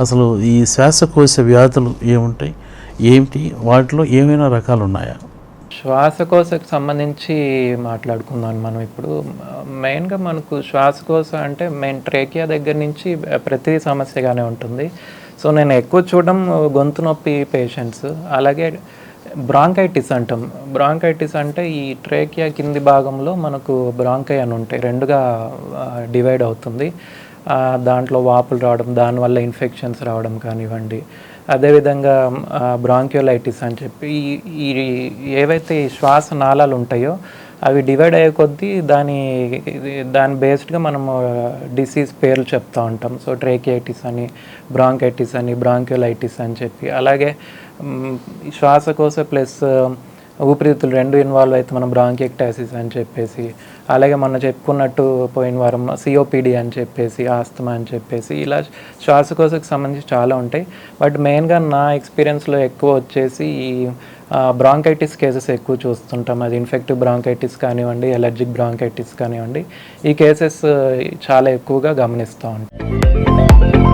అసలు ఈ శ్వాసకోశ వ్యాధులు ఏముంటాయి? ఏమిటి? వాటిలో ఏమైనా రకాలు ఉన్నాయా శ్వాసకోశకు సంబంధించి మాట్లాడుకుందాం మనం ఇప్పుడు. మెయిన్గా మనకు శ్వాసకోశ అంటే మెయిన్ ట్రేకియా దగ్గర నుంచి ప్రతి సమస్యగానే ఉంటుంది. సో నేను ఎక్కువ చూడడం గొంతు నొప్పి పేషెంట్స్. అలాగే బ్రాంకైటిస్ అంటాం. బ్రాంకైటిస్ అంటే ఈ ట్రేకియా కింది భాగంలో మనకు బ్రాంకై అని ఉంటాయి. రెండుగా డివైడ్ అవుతుంది. దాంట్లో వాపులు రావడం దానివల్ల ఇన్ఫెక్షన్స్ రావడం కానివ్వండి. అదేవిధంగా బ్రాంక్యోలైటిస్ అని చెప్పి ఈ- ఏవైతే శ్వాస నాళాలు ఉంటాయో అవి డివైడ్ అయ్యే కొద్దీ దాని ఇది- దాని బేస్డ్గా మనము డిసీజ్ పేర్లు చెప్తా ఉంటాం. సో ట్రేకియైటిస్ అని బ్రాంకైటిస్ అని బ్రాంక్యోలైటిస్ అని చెప్పి. అలాగే శ్వాసకోశ ప్లస్ ఊపిరితిత్తులు రెండు ఇన్వాల్వ్ అయితే మనం బ్రాంకెక్టాసిస్ అని చెప్పేసి అలాగే మనం చెప్పుకున్నట్టు పోయిన వారం సిఓపిడి అని చెప్పేసి ఆస్తమా అని చెప్పేసి ఇలా శ్వాసకోశకు సంబంధించి చాలా ఉంటాయి. బట్ మెయిన్గా నా ఎక్స్పీరియన్స్లో ఎక్కువ వచ్చేసి ఈ బ్రాంకైటిస్ కేసెస్ ఎక్కువ చూస్తుంటాం. అది ఇన్ఫెక్టివ్ బ్రాంకైటిస్ కానివ్వండి ఎలర్జిక్ బ్రాంకైటిస్ కానివ్వండి ఈ కేసెస్ చాలా ఎక్కువగా గమనిస్తూ ఉంటాం.